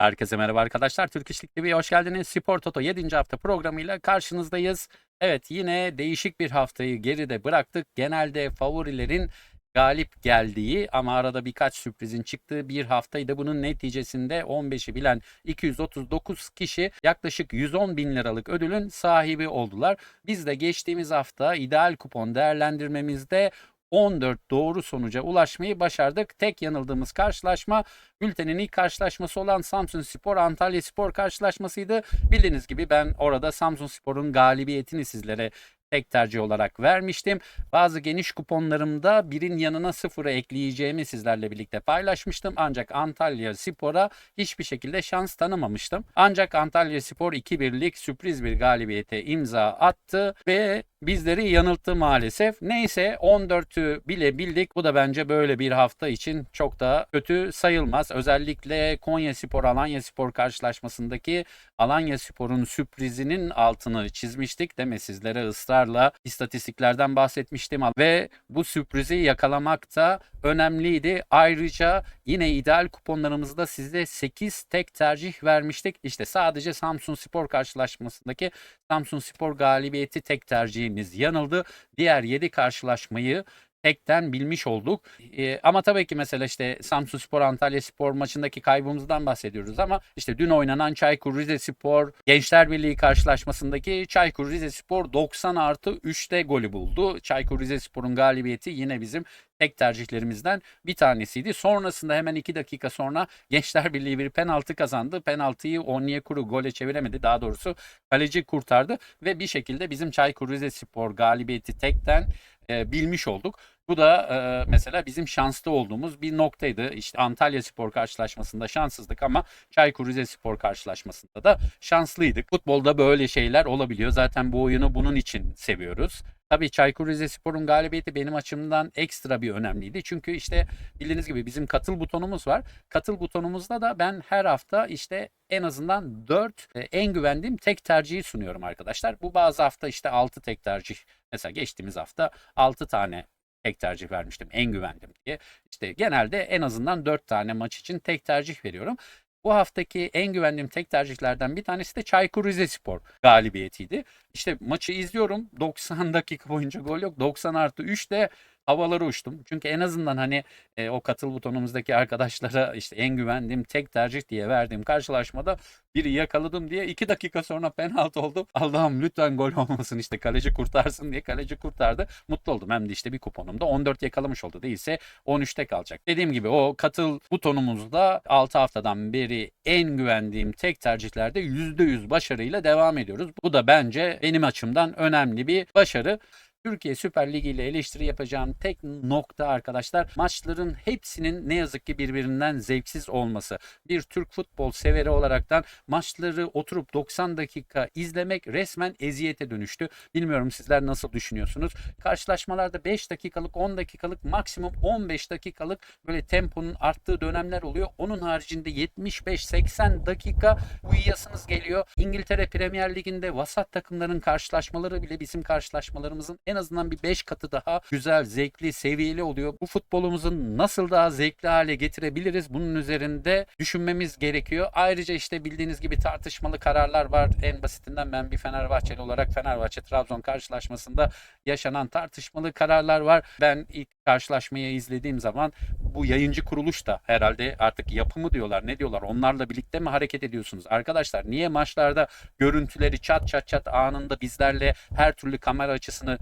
Herkese merhaba arkadaşlar. Türk İş Lig TV'ye hoş geldiniz. Spor Toto 7. hafta programıyla karşınızdayız. Evet yine değişik bir haftayı geride bıraktık. Genelde favorilerin galip geldiği ama arada birkaç sürprizin çıktığı bir haftaydı. Bunun neticesinde 15'i bilen 239 kişi yaklaşık 110 bin liralık ödülün sahibi oldular. Biz de geçtiğimiz hafta ideal kupon değerlendirmemizde 14 doğru sonuca ulaşmayı başardık. Tek yanıldığımız karşılaşma bültenin ilk karşılaşması olan Samsun Spor Antalya Spor karşılaşmasıydı. Bildiğiniz gibi ben orada Samsun Spor'un galibiyetini sizlere tek tercih olarak vermiştim. Bazı geniş kuponlarımda birin yanına sıfırı ekleyeceğimi sizlerle birlikte paylaşmıştım. Ancak Antalya Spor'a hiçbir şekilde şans tanımamıştım. Ancak Antalya Spor 2-1'lik sürpriz bir galibiyete imza attı ve bizleri yanılttı maalesef. Neyse 14'ü bile bildik. Bu da bence böyle bir hafta için çok da kötü sayılmaz. Özellikle Konya Spor Alanya Spor karşılaşmasındaki Alanya Spor'un sürprizinin altını çizmiştik. Deme sizlere ısrarla istatistiklerden bahsetmiştim ve bu sürprizi yakalamak da önemliydi. Ayrıca yine ideal kuponlarımızda size 8 tek tercih vermiştik. İşte sadece Samsun Spor karşılaşmasındaki Samsun Spor galibiyeti tek tercihimiz yanıldı. Diğer 7 karşılaşmayı tekten bilmiş olduk. Ee, ama tabii ki mesela işte Samsun Spor Antalya Spor maçındaki kaybımızdan bahsediyoruz ama işte dün oynanan Çaykur Rizespor Gençler Birliği karşılaşmasındaki Çaykur Rizespor 90 artı 3'te golü buldu. Çaykur Rizespor'un galibiyeti yine bizim tek tercihlerimizden bir tanesiydi. Sonrasında hemen 2 dakika sonra Gençler Birliği bir penaltı kazandı. Penaltıyı Onyekuru gole çeviremedi. Daha doğrusu kaleci kurtardı ve bir şekilde bizim Çaykur Rizespor galibiyeti tekten e, bilmiş olduk. Bu da e, mesela bizim şanslı olduğumuz bir noktaydı. İşte Antalya Spor karşılaşmasında şanssızdık ama Çaykur Rizespor karşılaşmasında da şanslıydık. Futbolda böyle şeyler olabiliyor. Zaten bu oyunu bunun için seviyoruz. Tabii Çaykur Rizespor'un galibiyeti benim açımdan ekstra bir önemliydi. Çünkü işte bildiğiniz gibi bizim katıl butonumuz var. Katıl butonumuzda da ben her hafta işte en azından 4 en güvendiğim tek tercihi sunuyorum arkadaşlar. Bu bazı hafta işte 6 tek tercih. Mesela geçtiğimiz hafta 6 tane tek tercih vermiştim en güvendim diye. İşte genelde en azından 4 tane maç için tek tercih veriyorum. Bu haftaki en güvendiğim tek tercihlerden bir tanesi de Çaykur Rizespor galibiyetiydi. İşte maçı izliyorum 90 dakika boyunca gol yok 90 artı 3 de havalara uçtum. Çünkü en azından hani e, o katıl butonumuzdaki arkadaşlara işte en güvendiğim tek tercih diye verdiğim karşılaşmada biri yakaladım diye 2 dakika sonra penaltı oldu. Allah'ım lütfen gol olmasın işte kaleci kurtarsın diye kaleci kurtardı. Mutlu oldum. Hem de işte bir kuponumda 14 yakalamış oldu. Değilse 13'te kalacak. Dediğim gibi o katıl butonumuzda 6 haftadan beri en güvendiğim tek tercihlerde %100 başarıyla devam ediyoruz. Bu da bence benim açımdan önemli bir başarı. Türkiye Süper Ligi ile eleştiri yapacağım tek nokta arkadaşlar maçların hepsinin ne yazık ki birbirinden zevksiz olması. Bir Türk futbol severi olaraktan maçları oturup 90 dakika izlemek resmen eziyete dönüştü. Bilmiyorum sizler nasıl düşünüyorsunuz? Karşılaşmalarda 5 dakikalık 10 dakikalık maksimum 15 dakikalık böyle temponun arttığı dönemler oluyor. Onun haricinde 75-80 dakika uyuyasınız geliyor. İngiltere Premier Ligi'nde vasat takımların karşılaşmaları bile bizim karşılaşmalarımızın en azından bir 5 katı daha güzel, zevkli, seviyeli oluyor. Bu futbolumuzun nasıl daha zevkli hale getirebiliriz? Bunun üzerinde düşünmemiz gerekiyor. Ayrıca işte bildiğiniz gibi tartışmalı kararlar var. En basitinden ben bir Fenerbahçeli olarak Fenerbahçe Trabzon karşılaşmasında yaşanan tartışmalı kararlar var. Ben ilk karşılaşmayı izlediğim zaman bu yayıncı kuruluş da herhalde artık yapımı diyorlar ne diyorlar onlarla birlikte mi hareket ediyorsunuz? Arkadaşlar niye maçlarda görüntüleri çat çat çat anında bizlerle her türlü kamera açısını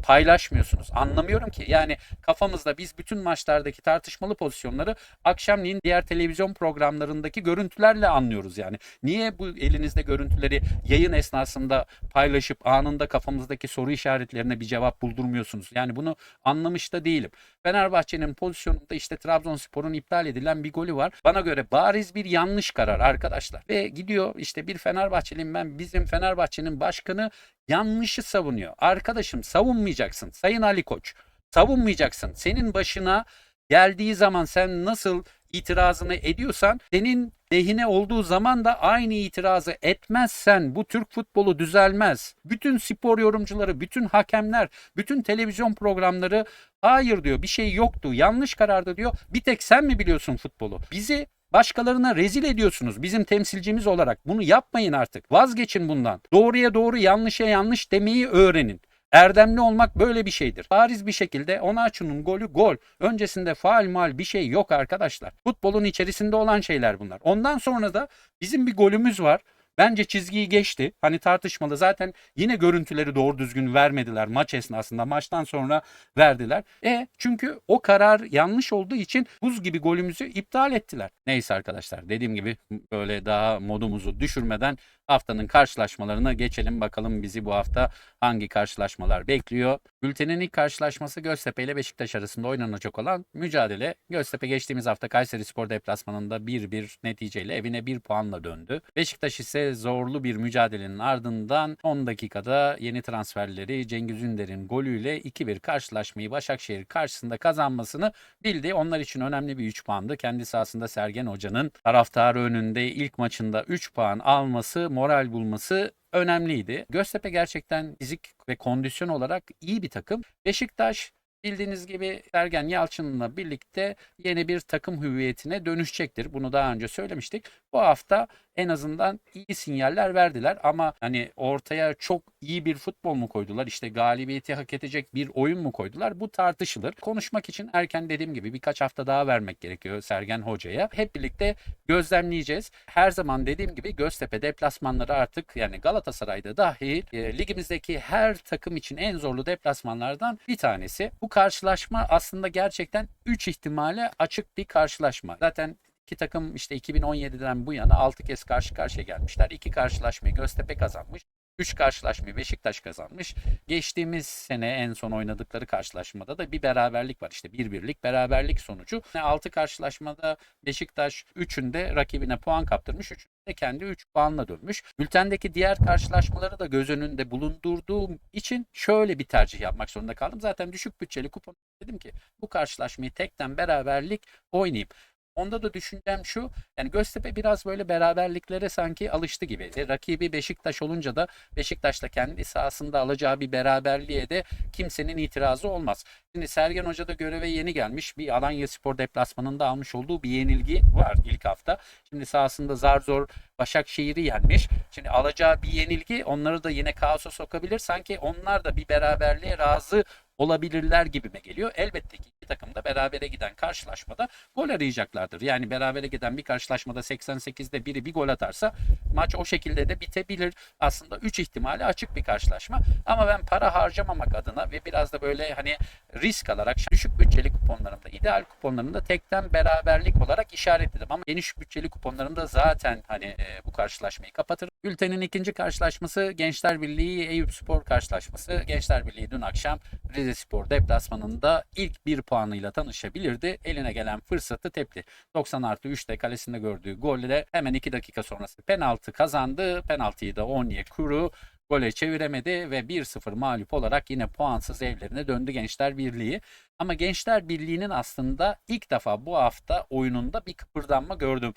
paylaşmıyorsunuz? Anlamıyorum ki yani kafamızda biz bütün maçlardaki tartışmalı pozisyonları akşamleyin diğer televizyon programlarındaki görüntülerle anlıyoruz yani. Niye bu elinizde görüntüleri yayın esnasında paylaşıp anında kafamızdaki soru işaretlerine bir cevap buldurmuyorsunuz? Yani bunu anlamış da değilim. Fenerbahçe'nin pozisyonunda işte Trabzonspor'un iptal edilen bir golü var. Bana göre bariz bir yanlış karar arkadaşlar. Ve gidiyor işte bir Fenerbahçeliyim ben bizim Fenerbahçe'nin başkanı yanlışı savunuyor. Arkadaşım savunmayacaksın Sayın Ali Koç. Savunmayacaksın. Senin başına geldiği zaman sen nasıl itirazını ediyorsan senin lehine olduğu zaman da aynı itirazı etmezsen bu Türk futbolu düzelmez. Bütün spor yorumcuları, bütün hakemler, bütün televizyon programları hayır diyor bir şey yoktu yanlış karardı diyor. Bir tek sen mi biliyorsun futbolu? Bizi Başkalarına rezil ediyorsunuz bizim temsilcimiz olarak. Bunu yapmayın artık. Vazgeçin bundan. Doğruya doğru yanlışa yanlış demeyi öğrenin. Erdemli olmak böyle bir şeydir. Bariz bir şekilde Onaçu'nun golü gol. Öncesinde faal mal bir şey yok arkadaşlar. Futbolun içerisinde olan şeyler bunlar. Ondan sonra da bizim bir golümüz var. Bence çizgiyi geçti. Hani tartışmalı. Zaten yine görüntüleri doğru düzgün vermediler maç esnasında. Maçtan sonra verdiler. E çünkü o karar yanlış olduğu için buz gibi golümüzü iptal ettiler. Neyse arkadaşlar dediğim gibi böyle daha modumuzu düşürmeden haftanın karşılaşmalarına geçelim. Bakalım bizi bu hafta hangi karşılaşmalar bekliyor. Bültenin ilk karşılaşması Göztepe ile Beşiktaş arasında oynanacak olan mücadele. Göztepe geçtiğimiz hafta Kayseri Spor deplasmanında 1-1 neticeyle evine 1 puanla döndü. Beşiktaş ise zorlu bir mücadelenin ardından 10 dakikada yeni transferleri Cengiz Ünder'in golüyle 2-1 karşılaşmayı Başakşehir karşısında kazanmasını bildi. Onlar için önemli bir 3 puandı. Kendi sahasında Sergen Hoca'nın taraftarı önünde ilk maçında 3 puan alması, moral bulması önemliydi. Göztepe gerçekten fizik ve kondisyon olarak iyi bir takım. Beşiktaş bildiğiniz gibi Sergen Yalçın'la birlikte yeni bir takım hüviyetine dönüşecektir. Bunu daha önce söylemiştik. Bu hafta en azından iyi sinyaller verdiler ama hani ortaya çok iyi bir futbol mu koydular? İşte galibiyeti hak edecek bir oyun mu koydular? Bu tartışılır. Konuşmak için erken dediğim gibi birkaç hafta daha vermek gerekiyor Sergen Hoca'ya. Hep birlikte gözlemleyeceğiz. Her zaman dediğim gibi Göztepe deplasmanları artık yani Galatasaray'da dahil e, ligimizdeki her takım için en zorlu deplasmanlardan bir tanesi. Bu karşılaşma aslında gerçekten 3 ihtimale açık bir karşılaşma. Zaten İki takım işte 2017'den bu yana 6 kez karşı karşıya gelmişler. İki karşılaşmayı Göztepe kazanmış. 3 karşılaşmayı Beşiktaş kazanmış. Geçtiğimiz sene en son oynadıkları karşılaşmada da bir beraberlik var. İşte bir birlik beraberlik sonucu. 6 karşılaşmada Beşiktaş 3'ünde rakibine puan kaptırmış. 3'ünde de kendi 3 puanla dönmüş. Bültendeki diğer karşılaşmaları da göz önünde bulundurduğum için şöyle bir tercih yapmak zorunda kaldım. Zaten düşük bütçeli kupon dedim ki bu karşılaşmayı tekten beraberlik oynayayım. Onda da düşüncem şu. Yani Göztepe biraz böyle beraberliklere sanki alıştı gibi. E, rakibi Beşiktaş olunca da Beşiktaş'ta kendi sahasında alacağı bir beraberliğe de kimsenin itirazı olmaz. Şimdi Sergen Hoca da göreve yeni gelmiş. Bir Alanya Spor deplasmanında almış olduğu bir yenilgi var ilk hafta. Şimdi sahasında zar zor Başakşehir'i yenmiş. Şimdi alacağı bir yenilgi onları da yine kaosa sokabilir. Sanki onlar da bir beraberliğe razı olabilirler gibime geliyor. Elbette ki iki takım da berabere giden karşılaşmada gol arayacaklardır. Yani berabere giden bir karşılaşmada 88'de biri bir gol atarsa maç o şekilde de bitebilir. Aslında 3 ihtimali açık bir karşılaşma. Ama ben para harcamamak adına ve biraz da böyle hani risk alarak düşük bütçeli kuponlarımda, ideal kuponlarımda tekten beraberlik olarak işaretledim. Ama geniş bütçeli kuponlarımda zaten hani e, bu karşılaşmayı kapatır. Ültenin ikinci karşılaşması Gençler Birliği Eyüp Spor karşılaşması. Gençler Birliği dün akşam Rize Spor deplasmanında ilk bir puanıyla tanışabilirdi. Eline gelen fırsatı tepti. 90 artı 3'te kalesinde gördüğü golle hemen 2 dakika sonrası penaltı kazandı. Penaltıyı da Onyekuru gole çeviremedi ve 1-0 mağlup olarak yine puansız evlerine döndü Gençler Birliği. Ama Gençler Birliği'nin aslında ilk defa bu hafta oyununda bir kıpırdanma gördüm.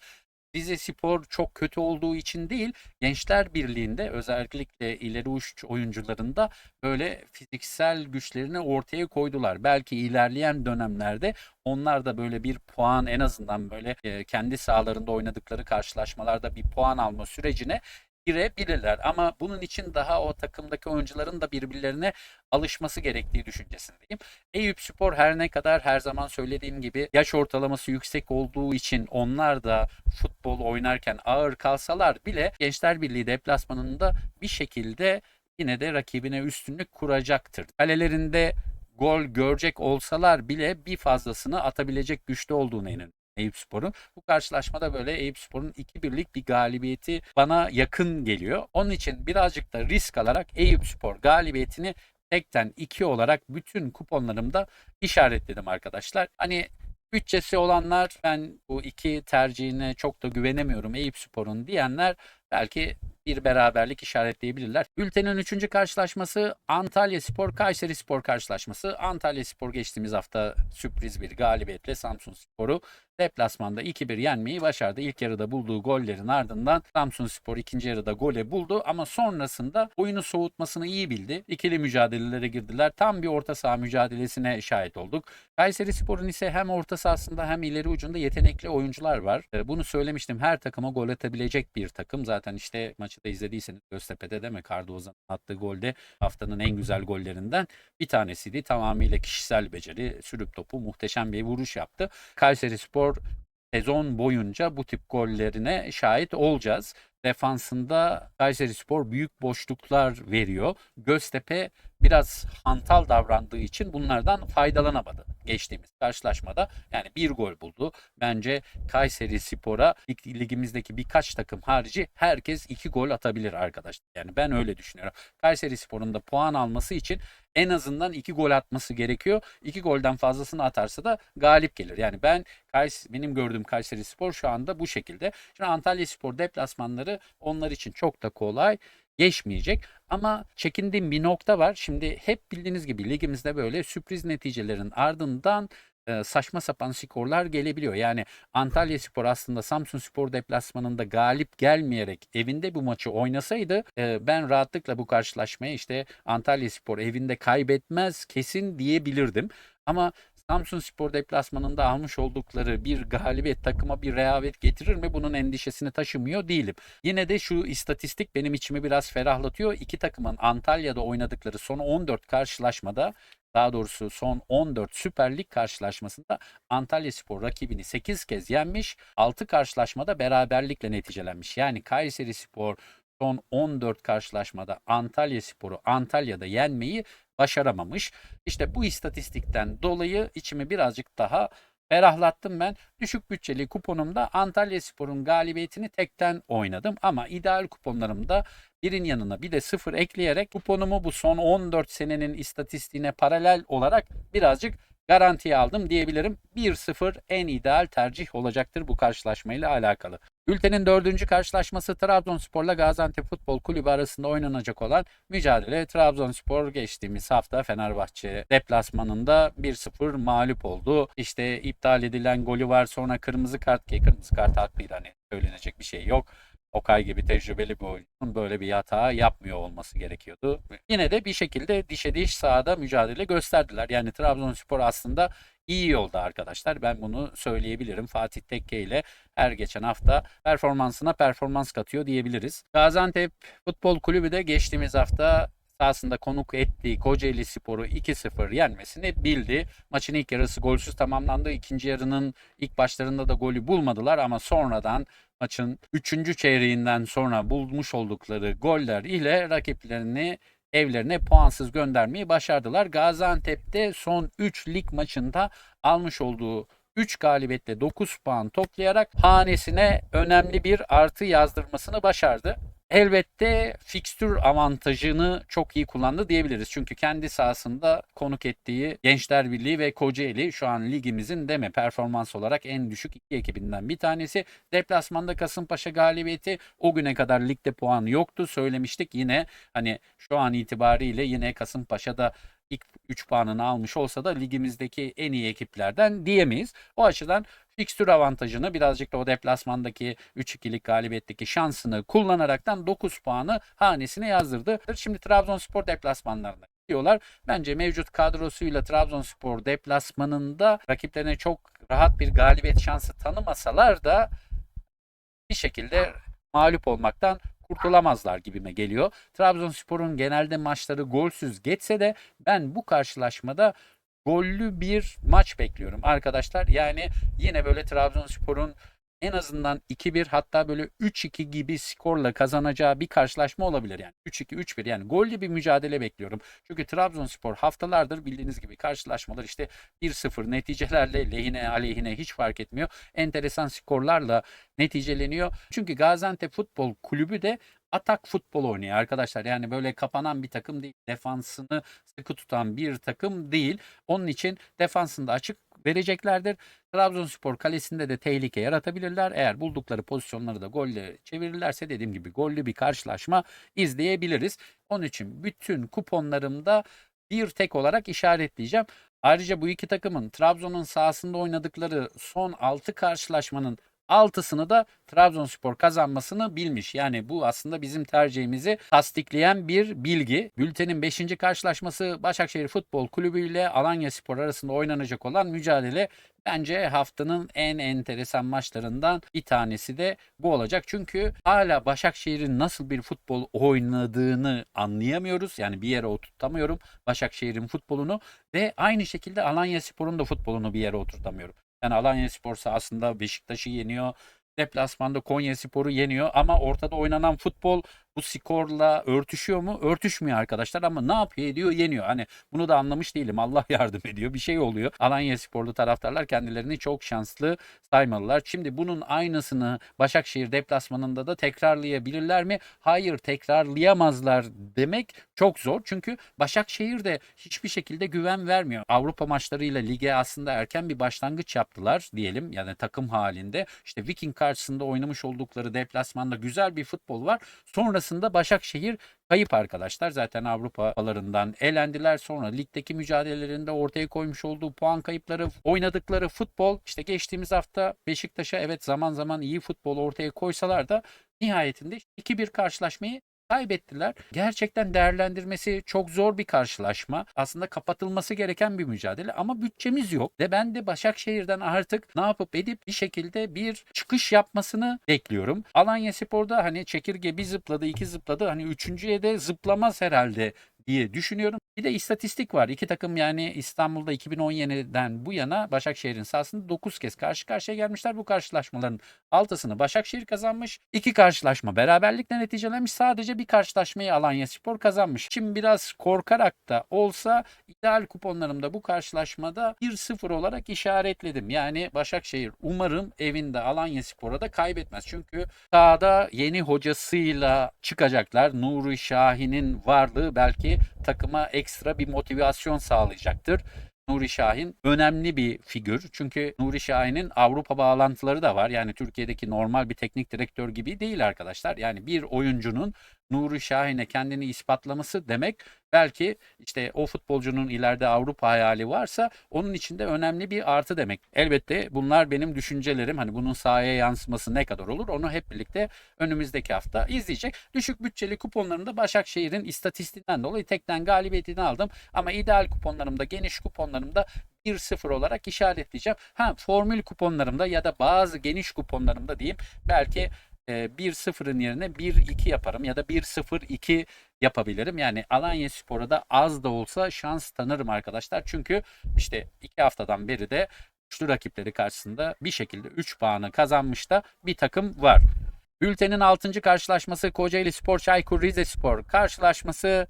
Rize Spor çok kötü olduğu için değil, Gençler Birliği'nde özellikle ileri uç oyuncularında böyle fiziksel güçlerini ortaya koydular. Belki ilerleyen dönemlerde onlar da böyle bir puan en azından böyle kendi sahalarında oynadıkları karşılaşmalarda bir puan alma sürecine girebilirler. Ama bunun için daha o takımdaki oyuncuların da birbirlerine alışması gerektiği düşüncesindeyim. Eyüp Spor her ne kadar her zaman söylediğim gibi yaş ortalaması yüksek olduğu için onlar da futbol oynarken ağır kalsalar bile Gençler Birliği deplasmanında bir şekilde yine de rakibine üstünlük kuracaktır. Kalelerinde gol görecek olsalar bile bir fazlasını atabilecek güçte olduğuna inanıyorum. Eyüp Spor'un. Bu karşılaşmada böyle Eyüp Spor'un 2-1'lik bir galibiyeti bana yakın geliyor. Onun için birazcık da risk alarak Eyüp Spor galibiyetini tekten 2 olarak bütün kuponlarımda işaretledim arkadaşlar. Hani bütçesi olanlar ben bu iki tercihine çok da güvenemiyorum Eyüp Spor'un diyenler belki bir beraberlik işaretleyebilirler. Ültenin 3. karşılaşması Antalya Spor Kayseri Spor karşılaşması. Antalya Spor geçtiğimiz hafta sürpriz bir galibiyetle Samsun Spor'u deplasmanda 2-1 yenmeyi başardı. İlk yarıda bulduğu gollerin ardından Samsunspor ikinci yarıda gole buldu ama sonrasında oyunu soğutmasını iyi bildi. İkili mücadelelere girdiler. Tam bir orta saha mücadelesine şahit olduk. Kayseri Spor'un ise hem orta sahasında hem ileri ucunda yetenekli oyuncular var. Ee, Bunu söylemiştim. Her takıma gol atabilecek bir takım. Zaten işte maçı da izlediyseniz Göztepe'de mi? Cardozo'nun attığı golde haftanın en güzel gollerinden bir tanesiydi. Tamamıyla kişisel beceri, sürüp topu muhteşem bir vuruş yaptı. Kayseri Spor sezon boyunca bu tip gollerine şahit olacağız. Defansında Kayseri Spor büyük boşluklar veriyor. Göztepe biraz hantal davrandığı için bunlardan faydalanamadı geçtiğimiz karşılaşmada. Yani bir gol buldu. Bence Kayseri Spor'a lig- ligimizdeki birkaç takım harici herkes iki gol atabilir arkadaşlar. Yani ben öyle düşünüyorum. Kayseri Spor'un da puan alması için en azından iki gol atması gerekiyor. İki golden fazlasını atarsa da galip gelir. Yani ben Kays benim gördüğüm Kayseri Spor şu anda bu şekilde. Şimdi Antalya Spor deplasmanları onlar için çok da kolay geçmeyecek. Ama çekindiğim bir nokta var. Şimdi hep bildiğiniz gibi ligimizde böyle sürpriz neticelerin ardından e, saçma sapan skorlar gelebiliyor. Yani Antalya Spor aslında Samsun Spor deplasmanında galip gelmeyerek evinde bu maçı oynasaydı e, ben rahatlıkla bu karşılaşmayı işte Antalya Spor evinde kaybetmez kesin diyebilirdim. Ama Samsun Spor deplasmanında almış oldukları bir galibiyet takıma bir rehavet getirir mi? Bunun endişesini taşımıyor değilim. Yine de şu istatistik benim içimi biraz ferahlatıyor. İki takımın Antalya'da oynadıkları son 14 karşılaşmada daha doğrusu son 14 Süper Lig karşılaşmasında Antalya Spor rakibini 8 kez yenmiş. 6 karşılaşmada beraberlikle neticelenmiş. Yani Kayseri Spor son 14 karşılaşmada Antalya Spor'u Antalya'da yenmeyi başaramamış. İşte bu istatistikten dolayı içimi birazcık daha ferahlattım ben. Düşük bütçeli kuponumda Antalya Spor'un galibiyetini tekten oynadım ama ideal kuponlarımda birin yanına bir de sıfır ekleyerek kuponumu bu son 14 senenin istatistiğine paralel olarak birazcık garantiye aldım diyebilirim. 1-0 en ideal tercih olacaktır bu karşılaşmayla alakalı. Ülkenin dördüncü karşılaşması Trabzonspor'la Gaziantep Futbol Kulübü arasında oynanacak olan mücadele. Trabzonspor geçtiğimiz hafta Fenerbahçe deplasmanında 1-0 mağlup oldu. İşte iptal edilen golü var sonra kırmızı kart ki kırmızı kart hakkıyla hani söylenecek bir şey yok. Okay gibi tecrübeli bir oyuncunun böyle bir hata yapmıyor olması gerekiyordu. Yine de bir şekilde dişe diş sahada mücadele gösterdiler. Yani Trabzonspor aslında iyi yolda arkadaşlar. Ben bunu söyleyebilirim. Fatih Tekke ile her geçen hafta performansına performans katıyor diyebiliriz. Gaziantep Futbol Kulübü de geçtiğimiz hafta sahasında konuk ettiği Kocaeli Spor'u 2-0 yenmesini bildi. Maçın ilk yarısı golsüz tamamlandı. İkinci yarının ilk başlarında da golü bulmadılar ama sonradan maçın 3. çeyreğinden sonra bulmuş oldukları goller ile rakiplerini evlerine puansız göndermeyi başardılar. Gaziantep'te son 3 lig maçında almış olduğu 3 galibiyetle 9 puan toplayarak hanesine önemli bir artı yazdırmasını başardı. Elbette fikstür avantajını çok iyi kullandı diyebiliriz. Çünkü kendi sahasında konuk ettiği Gençler Birliği ve Kocaeli şu an ligimizin deme performans olarak en düşük iki ekibinden bir tanesi. Deplasmanda Kasımpaşa galibiyeti o güne kadar ligde puan yoktu söylemiştik. Yine hani şu an itibariyle yine Kasımpaşa'da ilk 3 puanını almış olsa da ligimizdeki en iyi ekiplerden diyemeyiz. O açıdan fikstür avantajını birazcık da o deplasmandaki 3-2'lik galibiyetteki şansını kullanaraktan 9 puanı hanesine yazdırdı. Şimdi Trabzonspor deplasmanlarına diyorlar. Bence mevcut kadrosuyla Trabzonspor deplasmanında rakiplerine çok rahat bir galibiyet şansı tanımasalar da bir şekilde mağlup olmaktan kurtulamazlar gibime geliyor. Trabzonspor'un genelde maçları golsüz geçse de ben bu karşılaşmada gollü bir maç bekliyorum arkadaşlar. Yani yine böyle Trabzonspor'un en azından 2-1 hatta böyle 3-2 gibi skorla kazanacağı bir karşılaşma olabilir yani. 3-2 3-1 yani gollü bir mücadele bekliyorum. Çünkü Trabzonspor haftalardır bildiğiniz gibi karşılaşmalar işte 1-0 neticelerle lehine aleyhine hiç fark etmiyor. Enteresan skorlarla neticeleniyor. Çünkü Gaziantep Futbol Kulübü de atak futbol oynuyor arkadaşlar. Yani böyle kapanan bir takım değil. Defansını sıkı tutan bir takım değil. Onun için defansında açık vereceklerdir. Trabzonspor kalesinde de tehlike yaratabilirler. Eğer buldukları pozisyonları da golle çevirirlerse dediğim gibi gollü bir karşılaşma izleyebiliriz. Onun için bütün kuponlarımda bir tek olarak işaretleyeceğim. Ayrıca bu iki takımın Trabzon'un sahasında oynadıkları son 6 karşılaşmanın altısını da Trabzonspor kazanmasını bilmiş. Yani bu aslında bizim tercihimizi tasdikleyen bir bilgi. Bültenin 5. karşılaşması Başakşehir Futbol Kulübü ile Alanya Spor arasında oynanacak olan mücadele bence haftanın en enteresan maçlarından bir tanesi de bu olacak. Çünkü hala Başakşehir'in nasıl bir futbol oynadığını anlayamıyoruz. Yani bir yere oturtamıyorum Başakşehir'in futbolunu ve aynı şekilde Alanya Spor'un da futbolunu bir yere oturtamıyorum. Yani Alanya Spor sahasında Beşiktaş'ı yeniyor. Deplasmanda Konya Spor'u yeniyor ama ortada oynanan futbol bu skorla örtüşüyor mu? Örtüşmüyor arkadaşlar ama ne yapıyor ediyor? Yeniyor. Hani bunu da anlamış değilim. Allah yardım ediyor. Bir şey oluyor. Alanya Sporlu taraftarlar kendilerini çok şanslı saymalılar. Şimdi bunun aynısını Başakşehir deplasmanında da tekrarlayabilirler mi? Hayır tekrarlayamazlar demek çok zor. Çünkü Başakşehir de hiçbir şekilde güven vermiyor. Avrupa maçlarıyla lige aslında erken bir başlangıç yaptılar diyelim. Yani takım halinde. İşte Viking karşısında oynamış oldukları deplasmanda güzel bir futbol var. Sonrasında Başakşehir kayıp arkadaşlar. Zaten Avrupalarından elendiler. Sonra ligdeki mücadelelerinde ortaya koymuş olduğu puan kayıpları, oynadıkları futbol işte geçtiğimiz hafta Beşiktaş'a evet zaman zaman iyi futbol ortaya koysalar da nihayetinde 2-1 karşılaşmayı kaybettiler. Gerçekten değerlendirmesi çok zor bir karşılaşma. Aslında kapatılması gereken bir mücadele ama bütçemiz yok. Ve ben de Başakşehir'den artık ne yapıp edip bir şekilde bir çıkış yapmasını bekliyorum. Alanya Spor'da hani çekirge bir zıpladı iki zıpladı hani üçüncüye de zıplamaz herhalde diye düşünüyorum. Bir de istatistik var. İki takım yani İstanbul'da 2017'den bu yana Başakşehir'in sahasında 9 kez karşı karşıya gelmişler. Bu karşılaşmaların altısını Başakşehir kazanmış. İki karşılaşma beraberlikle neticelenmiş. Sadece bir karşılaşmayı Alanya Spor kazanmış. Şimdi biraz korkarak da olsa ideal kuponlarımda bu karşılaşmada 1-0 olarak işaretledim. Yani Başakşehir umarım evinde Alanya Spor'a da kaybetmez. Çünkü sahada yeni hocasıyla çıkacaklar. Nuri Şahin'in varlığı belki takıma ekstra bir motivasyon sağlayacaktır. Nuri Şahin önemli bir figür. Çünkü Nuri Şahin'in Avrupa bağlantıları da var. Yani Türkiye'deki normal bir teknik direktör gibi değil arkadaşlar. Yani bir oyuncunun Nuri Şahin'e kendini ispatlaması demek belki işte o futbolcunun ileride Avrupa hayali varsa onun için de önemli bir artı demek. Elbette bunlar benim düşüncelerim. Hani bunun sahaya yansıması ne kadar olur onu hep birlikte önümüzdeki hafta izleyecek. Düşük bütçeli kuponlarımda Başakşehir'in istatistiğinden dolayı tekten galibiyetini aldım. Ama ideal kuponlarımda geniş kuponlarımda 1-0 olarak işaretleyeceğim. Ha formül kuponlarımda ya da bazı geniş kuponlarımda diyeyim belki 1-0'ın yerine 1-2 yaparım ya da 1-0-2 yapabilirim. Yani Alanya Spor'a da az da olsa şans tanırım arkadaşlar. Çünkü işte 2 haftadan beri de güçlü rakipleri karşısında bir şekilde 3 puanı kazanmış da bir takım var. Bültenin 6. karşılaşması Kocaeli Spor Çaykur Rizespor karşılaşması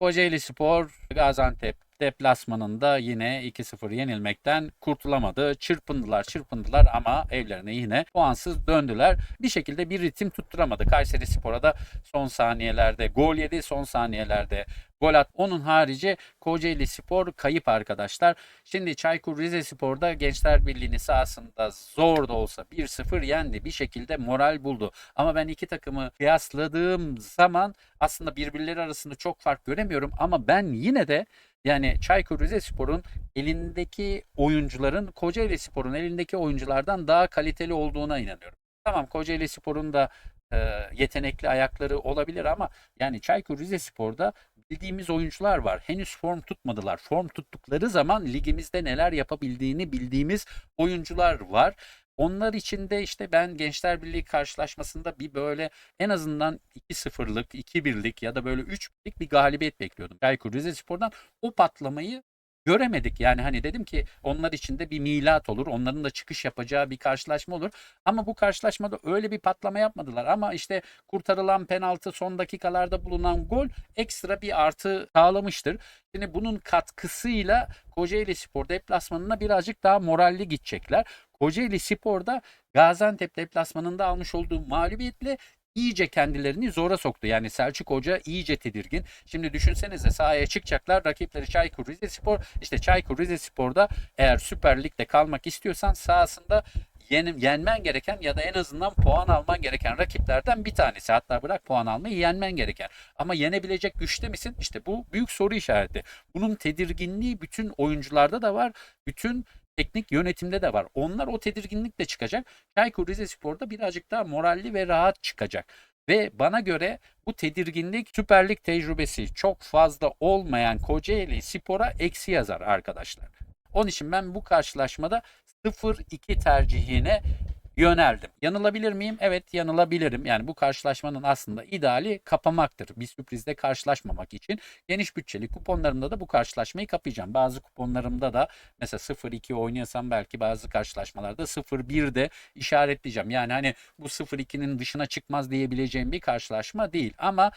Kocaeli Spor Gaziantep deplasmanında yine 2-0 yenilmekten kurtulamadı. Çırpındılar çırpındılar ama evlerine yine puansız döndüler. Bir şekilde bir ritim tutturamadı. Kayseri Spor'a da son saniyelerde gol yedi. Son saniyelerde gol at. Onun harici Kocaeli Spor kayıp arkadaşlar. Şimdi Çaykur Rizespor'da Gençler Birliği'nin sahasında zor da olsa 1-0 yendi. Bir şekilde moral buldu. Ama ben iki takımı kıyasladığım zaman aslında birbirleri arasında çok fark göremiyorum. Ama ben yine de yani Çaykur Rizespor'un elindeki oyuncuların Kocaeli Spor'un elindeki oyunculardan daha kaliteli olduğuna inanıyorum. Tamam Kocaeli Spor'un da e, yetenekli ayakları olabilir ama yani Çaykur Rizespor'da bildiğimiz oyuncular var. Henüz form tutmadılar. Form tuttukları zaman ligimizde neler yapabildiğini bildiğimiz oyuncular var. Onlar için de işte ben Gençler Birliği karşılaşmasında bir böyle en azından 2-0'lık, 2-1'lik ya da böyle 3-1'lik bir galibiyet bekliyordum. Çaykur Rizespor'dan o patlamayı göremedik. Yani hani dedim ki onlar için de bir milat olur. Onların da çıkış yapacağı bir karşılaşma olur. Ama bu karşılaşmada öyle bir patlama yapmadılar. Ama işte kurtarılan penaltı son dakikalarda bulunan gol ekstra bir artı sağlamıştır. Şimdi bunun katkısıyla Kocaeli Spor deplasmanına birazcık daha moralli gidecekler. Kocaeli Spor'da Gaziantep deplasmanında almış olduğu mağlubiyetle iyice kendilerini zora soktu. Yani Selçuk Hoca iyice tedirgin. Şimdi düşünsenize sahaya çıkacaklar. Rakipleri Çaykur Rizespor. İşte Çaykur Rizespor'da eğer Süper Lig'de kalmak istiyorsan sahasında yen- yenmen gereken ya da en azından puan alman gereken rakiplerden bir tanesi. Hatta bırak puan almayı yenmen gereken. Ama yenebilecek güçte misin? İşte bu büyük soru işareti. Bunun tedirginliği bütün oyuncularda da var. Bütün teknik yönetimde de var. Onlar o tedirginlikle çıkacak. Çaykur Rizespor'da birazcık daha moralli ve rahat çıkacak. Ve bana göre bu tedirginlik Süper Lig tecrübesi çok fazla olmayan Kocaeli Spor'a eksi yazar arkadaşlar. Onun için ben bu karşılaşmada 0-2 tercihine yöneldim. Yanılabilir miyim? Evet yanılabilirim. Yani bu karşılaşmanın aslında ideali kapamaktır. Bir sürprizle karşılaşmamak için. Geniş bütçeli kuponlarımda da bu karşılaşmayı kapayacağım. Bazı kuponlarımda da mesela 0-2 oynayasam belki bazı karşılaşmalarda 0-1 de işaretleyeceğim. Yani hani bu 0-2'nin dışına çıkmaz diyebileceğim bir karşılaşma değil. Ama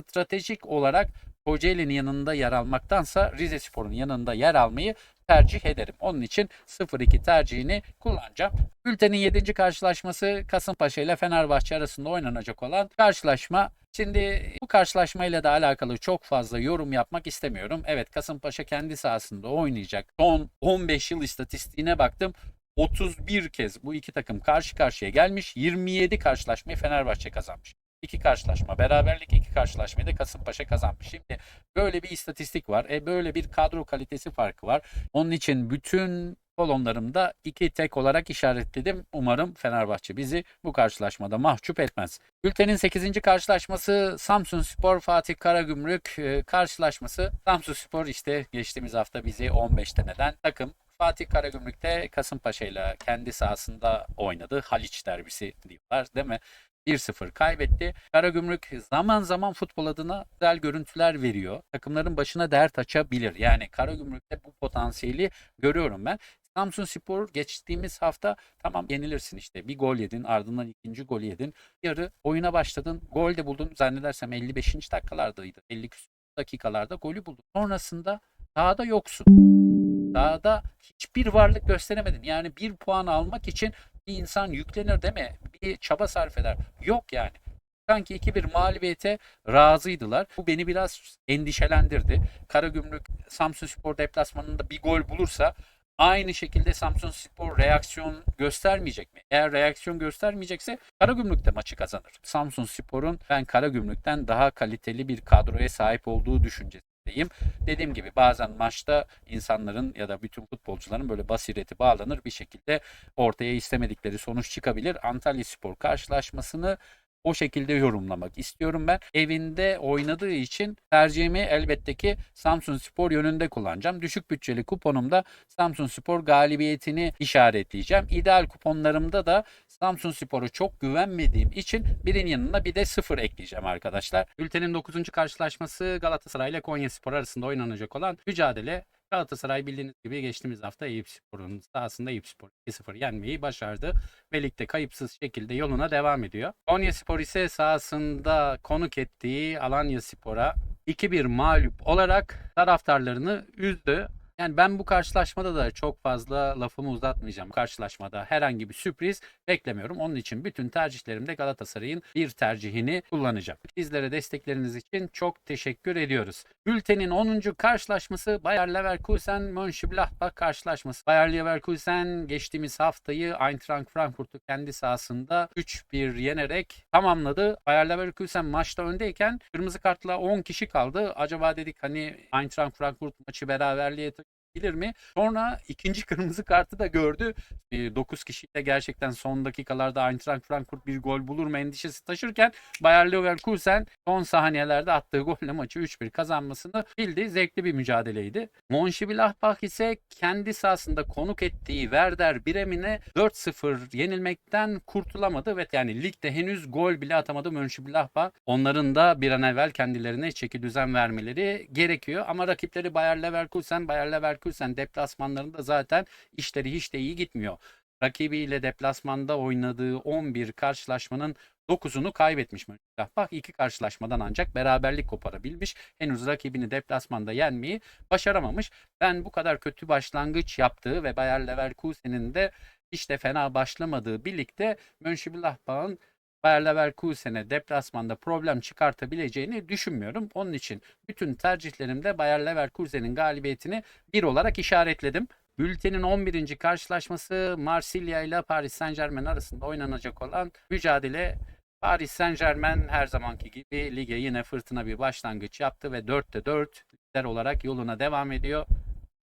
stratejik olarak Kocaeli'nin yanında yer almaktansa Rize Spor'un yanında yer almayı tercih ederim. Onun için 0-2 tercihini kullanacağım. Bültenin 7. karşılaşması Kasımpaşa ile Fenerbahçe arasında oynanacak olan karşılaşma. Şimdi bu karşılaşmayla da alakalı çok fazla yorum yapmak istemiyorum. Evet Kasımpaşa kendi sahasında oynayacak. Son 15 yıl istatistiğine baktım. 31 kez bu iki takım karşı karşıya gelmiş. 27 karşılaşmayı Fenerbahçe kazanmış. İki karşılaşma beraberlik, iki karşılaşmayı da Kasımpaşa kazanmış. Şimdi böyle bir istatistik var. E böyle bir kadro kalitesi farkı var. Onun için bütün kolonlarımda iki tek olarak işaretledim. Umarım Fenerbahçe bizi bu karşılaşmada mahcup etmez. Bültenin 8. karşılaşması Samsun Spor Fatih Karagümrük e, karşılaşması. Samsun Spor işte geçtiğimiz hafta bizi 15 deneden takım. Fatih Karagümrük de Kasımpaşa ile kendi sahasında oynadı. Haliç derbisi diyorlar değil mi? 1-0 kaybetti. Karagümrük zaman zaman futbol adına güzel görüntüler veriyor. Takımların başına dert açabilir. Yani Karagümrük'te bu potansiyeli görüyorum ben. Samsun Spor geçtiğimiz hafta tamam yenilirsin işte. Bir gol yedin ardından ikinci gol yedin. Yarı oyuna başladın. Gol de buldun. Zannedersem 55. dakikalardaydı. 50 küsur dakikalarda golü buldun. Sonrasında sahada yoksun. Sahada hiçbir varlık gösteremedin. Yani bir puan almak için bir insan yüklenir değil mi? Bir çaba sarf eder. Yok yani. Sanki 2-1 mağlubiyete razıydılar. Bu beni biraz endişelendirdi. Karagümrük Samsun Spor deplasmanında bir gol bulursa aynı şekilde Samsun Spor reaksiyon göstermeyecek mi? Eğer reaksiyon göstermeyecekse Karagümrük de maçı kazanır. Samsun Spor'un ben Karagümrük'ten daha kaliteli bir kadroya sahip olduğu düşüncesindeyim. Dediğim gibi bazen maçta insanların ya da bütün futbolcuların böyle basireti bağlanır bir şekilde ortaya istemedikleri sonuç çıkabilir. Antalya Spor karşılaşmasını o şekilde yorumlamak istiyorum ben. Evinde oynadığı için tercihimi elbette ki Samsun Spor yönünde kullanacağım. Düşük bütçeli kuponumda Samsun Spor galibiyetini işaretleyeceğim. İdeal kuponlarımda da Samsun Spor'u çok güvenmediğim için birin yanına bir de sıfır ekleyeceğim arkadaşlar. Ültenin 9. karşılaşması Galatasaray ile Konya Spor arasında oynanacak olan mücadele Galatasaray bildiğiniz gibi geçtiğimiz hafta Eyüp Spor'un sahasında Eyüp Spor 2-0 yenmeyi başardı ve ligde kayıpsız şekilde yoluna devam ediyor. Konya Spor ise sahasında konuk ettiği Alanya Spor'a 2-1 mağlup olarak taraftarlarını üzdü. Yani ben bu karşılaşmada da çok fazla lafımı uzatmayacağım. Karşılaşmada herhangi bir sürpriz beklemiyorum. Onun için bütün tercihlerimde Galatasaray'ın bir tercihini kullanacağım. Bizlere destekleriniz için çok teşekkür ediyoruz. Bültenin 10. karşılaşması Bayer Leverkusen Mönchengladbach karşılaşması. Bayer Leverkusen geçtiğimiz haftayı Eintracht Frankfurt'u kendi sahasında 3-1 yenerek tamamladı. Bayer Leverkusen maçta öndeyken kırmızı kartla 10 kişi kaldı. Acaba dedik hani Eintracht Frankfurt maçı beraberliğe bilir mi? Sonra ikinci kırmızı kartı da gördü. 9 kişiyle gerçekten son dakikalarda Eintracht Frankfurt bir gol bulur mu endişesi taşırken Bayer Leverkusen son saniyelerde attığı golle maçı 3-1 kazanmasını bildi. Zevkli bir mücadeleydi. Mönchengladbach ise kendi sahasında konuk ettiği Werder Bremen'e 4-0 yenilmekten kurtulamadı ve yani ligde henüz gol bile atamadı Mönchengladbach. Onların da bir an evvel kendilerine çeki düzen vermeleri gerekiyor ama rakipleri Bayer Leverkusen, Bayer Leverkusen deplasmanlarında zaten işleri hiç de iyi gitmiyor. Rakibiyle deplasmanda oynadığı 11 karşılaşmanın 9'unu kaybetmiş Mönchengladbach. iki karşılaşmadan ancak beraberlik koparabilmiş. Henüz rakibini deplasmanda yenmeyi başaramamış. Ben bu kadar kötü başlangıç yaptığı ve Bayer Leverkusen'in de işte fena başlamadığı birlikte Mönchengladbach'ın Bayer Leverkusen'e deplasmanda problem çıkartabileceğini düşünmüyorum. Onun için bütün tercihlerimde Bayer Leverkusen'in galibiyetini bir olarak işaretledim. Bültenin 11. karşılaşması Marsilya ile Paris Saint Germain arasında oynanacak olan mücadele Paris Saint Germain her zamanki gibi lige yine fırtına bir başlangıç yaptı ve 4'te 4 lider olarak yoluna devam ediyor.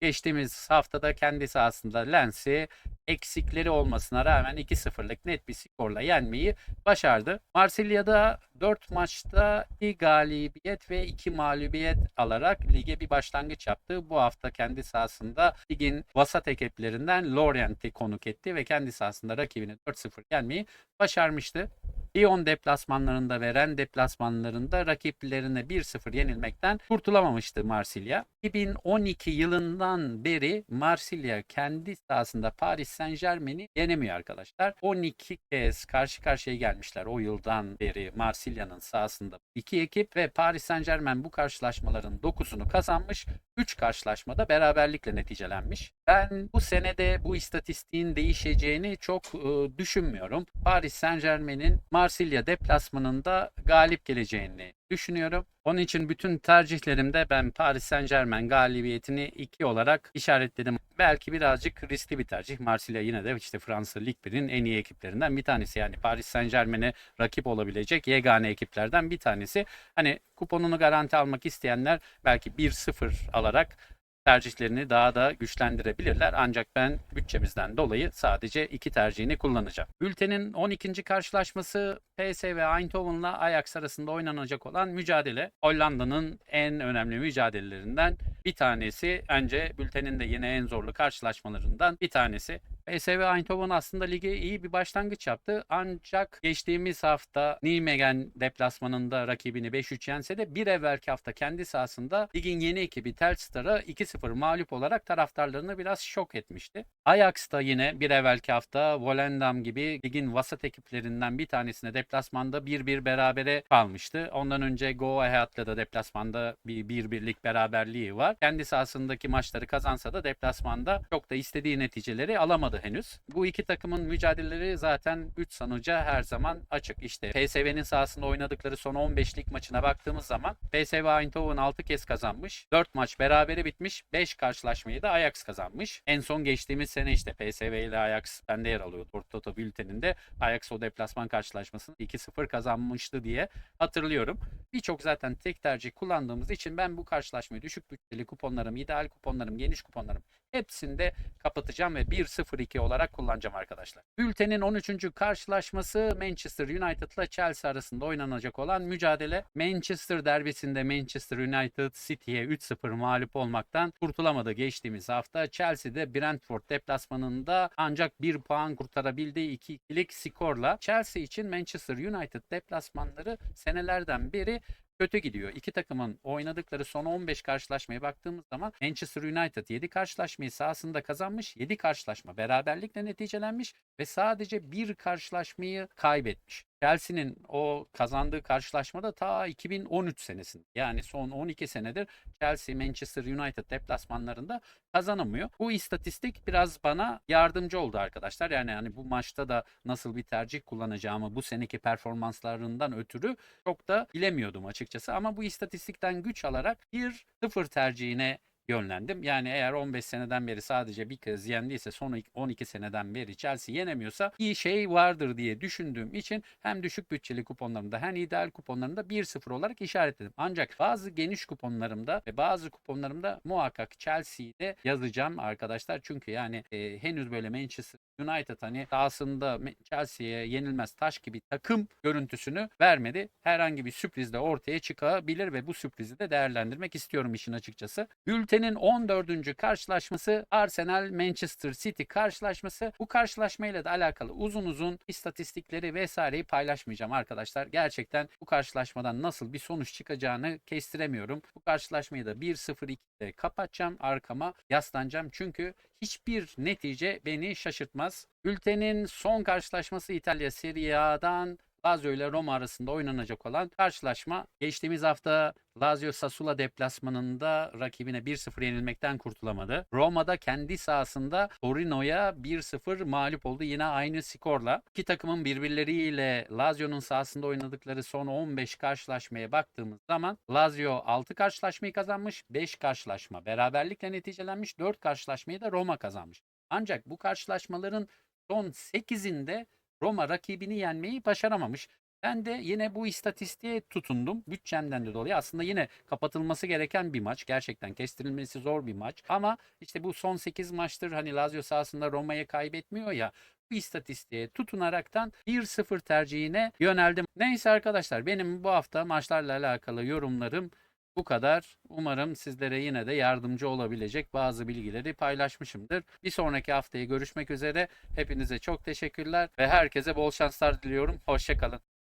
Geçtiğimiz haftada kendi sahasında Lens'i eksikleri olmasına rağmen 2-0'lık net bir skorla yenmeyi başardı. Marsilya'da 4 maçta 2 galibiyet ve 2 mağlubiyet alarak lige bir başlangıç yaptı. Bu hafta kendi sahasında ligin vasat ekiplerinden Lorient'i konuk etti ve kendi sahasında rakibini 4-0 yenmeyi başarmıştı. Lyon deplasmanlarında ve Rennes deplasmanlarında rakiplerine 1-0 yenilmekten kurtulamamıştı Marsilya. 2012 yılından beri Marsilya kendi sahasında Paris Saint Germain'i yenemiyor arkadaşlar. 12 kez karşı karşıya gelmişler o yıldan beri Marsilya'nın sahasında iki ekip ve Paris Saint Germain bu karşılaşmaların 9'unu kazanmış. 3 karşılaşmada beraberlikle neticelenmiş. Ben bu senede bu istatistiğin değişeceğini çok e, düşünmüyorum. Paris Saint Germain'in Marsilya deplasmanında galip geleceğini düşünüyorum. Onun için bütün tercihlerimde ben Paris Saint Germain galibiyetini 2 olarak işaretledim. Belki birazcık riskli bir tercih. Marsilya yine de işte Fransa Lig 1'in en iyi ekiplerinden bir tanesi. Yani Paris Saint Germain'e rakip olabilecek yegane ekiplerden bir tanesi. Hani kuponunu garanti almak isteyenler belki 1-0 alarak tercihlerini daha da güçlendirebilirler. Ancak ben bütçemizden dolayı sadece iki tercihini kullanacağım. Bültenin 12. karşılaşması PSV Eindhoven'la Ajax arasında oynanacak olan mücadele. Hollanda'nın en önemli mücadelelerinden bir tanesi. Bence bültenin de yine en zorlu karşılaşmalarından bir tanesi. PSV Eindhoven aslında lige iyi bir başlangıç yaptı. Ancak geçtiğimiz hafta Nijmegen deplasmanında rakibini 5-3 yense de bir evvelki hafta kendi sahasında ligin yeni ekibi Telstar'a 2-0 mağlup olarak taraftarlarını biraz şok etmişti. Ajax da yine bir evvelki hafta Volendam gibi ligin vasat ekiplerinden bir tanesine deplasmanda 1-1 berabere kalmıştı. Ondan önce Go Ahead'la da deplasmanda bir 1-1'lik beraberliği var. Kendi sahasındaki maçları kazansa da deplasmanda çok da istediği neticeleri alamadı henüz. Bu iki takımın mücadeleleri zaten 3 sonuca her zaman açık. İşte PSV'nin sahasında oynadıkları son 15'lik maçına baktığımız zaman PSV Eindhoven 6 kez kazanmış. 4 maç berabere bitmiş. 5 karşılaşmayı da Ajax kazanmış. En son geçtiğimiz sene işte PSV ile Ajax bende yer alıyor. Toto bülteninde Ajax o deplasman karşılaşmasını 2-0 kazanmıştı diye hatırlıyorum. Birçok zaten tek tercih kullandığımız için ben bu karşılaşmayı düşük bütçeli kuponlarım, ideal kuponlarım, geniş kuponlarım hepsinde kapatacağım ve 1-0-2 olarak kullanacağım arkadaşlar. Bültenin 13. karşılaşması Manchester United ile Chelsea arasında oynanacak olan mücadele. Manchester derbisinde Manchester United City'ye 3-0 mağlup olmaktan kurtulamadı geçtiğimiz hafta. Chelsea'de Brentford deplasmanında ancak 1 puan kurtarabildiği 2-2'lik skorla Chelsea için Manchester United deplasmanları senelerden beri kötü gidiyor. İki takımın oynadıkları son 15 karşılaşmaya baktığımız zaman Manchester United 7 karşılaşmayı sahasında kazanmış. 7 karşılaşma beraberlikle neticelenmiş ve sadece bir karşılaşmayı kaybetmiş. Chelsea'nin o kazandığı karşılaşmada ta 2013 senesinde yani son 12 senedir Chelsea Manchester United deplasmanlarında kazanamıyor. Bu istatistik biraz bana yardımcı oldu arkadaşlar. Yani hani bu maçta da nasıl bir tercih kullanacağımı bu seneki performanslarından ötürü çok da bilemiyordum açıkçası. Ama bu istatistikten güç alarak bir sıfır tercihine yönlendim. Yani eğer 15 seneden beri sadece bir kez yendiyse son 12 seneden beri Chelsea yenemiyorsa iyi şey vardır diye düşündüğüm için hem düşük bütçeli kuponlarımda hem ideal kuponlarımda 1-0 olarak işaretledim. Ancak bazı geniş kuponlarımda ve bazı kuponlarımda muhakkak Chelsea'yi de yazacağım arkadaşlar. Çünkü yani e, henüz böyle Manchester United hani sahasında Chelsea'ye yenilmez taş gibi takım görüntüsünü vermedi. Herhangi bir sürpriz de ortaya çıkabilir ve bu sürprizi de değerlendirmek istiyorum işin açıkçası. Bültenin 14. karşılaşması Arsenal Manchester City karşılaşması. Bu karşılaşmayla da alakalı uzun uzun istatistikleri vesaireyi paylaşmayacağım arkadaşlar. Gerçekten bu karşılaşmadan nasıl bir sonuç çıkacağını kestiremiyorum. Bu karşılaşmayı da 1-0-2'de kapatacağım. Arkama yaslanacağım. Çünkü hiçbir netice beni şaşırtmaz. Bültenin son karşılaşması İtalya Serie A'dan Lazio ile Roma arasında oynanacak olan karşılaşma. Geçtiğimiz hafta Lazio Sassuolo deplasmanında rakibine 1-0 yenilmekten kurtulamadı. Roma'da kendi sahasında Torino'ya 1-0 mağlup oldu yine aynı skorla. İki takımın birbirleriyle Lazio'nun sahasında oynadıkları son 15 karşılaşmaya baktığımız zaman Lazio 6 karşılaşmayı kazanmış, 5 karşılaşma beraberlikle neticelenmiş, 4 karşılaşmayı da Roma kazanmış. Ancak bu karşılaşmaların son 8'inde Roma rakibini yenmeyi başaramamış. Ben de yine bu istatistiğe tutundum. Bütçemden de dolayı aslında yine kapatılması gereken bir maç. Gerçekten kestirilmesi zor bir maç. Ama işte bu son 8 maçtır hani Lazio sahasında Roma'ya kaybetmiyor ya. Bu istatistiğe tutunaraktan 1-0 tercihine yöneldim. Neyse arkadaşlar benim bu hafta maçlarla alakalı yorumlarım bu kadar. Umarım sizlere yine de yardımcı olabilecek bazı bilgileri paylaşmışımdır. Bir sonraki haftaya görüşmek üzere. Hepinize çok teşekkürler ve herkese bol şanslar diliyorum. Hoşçakalın.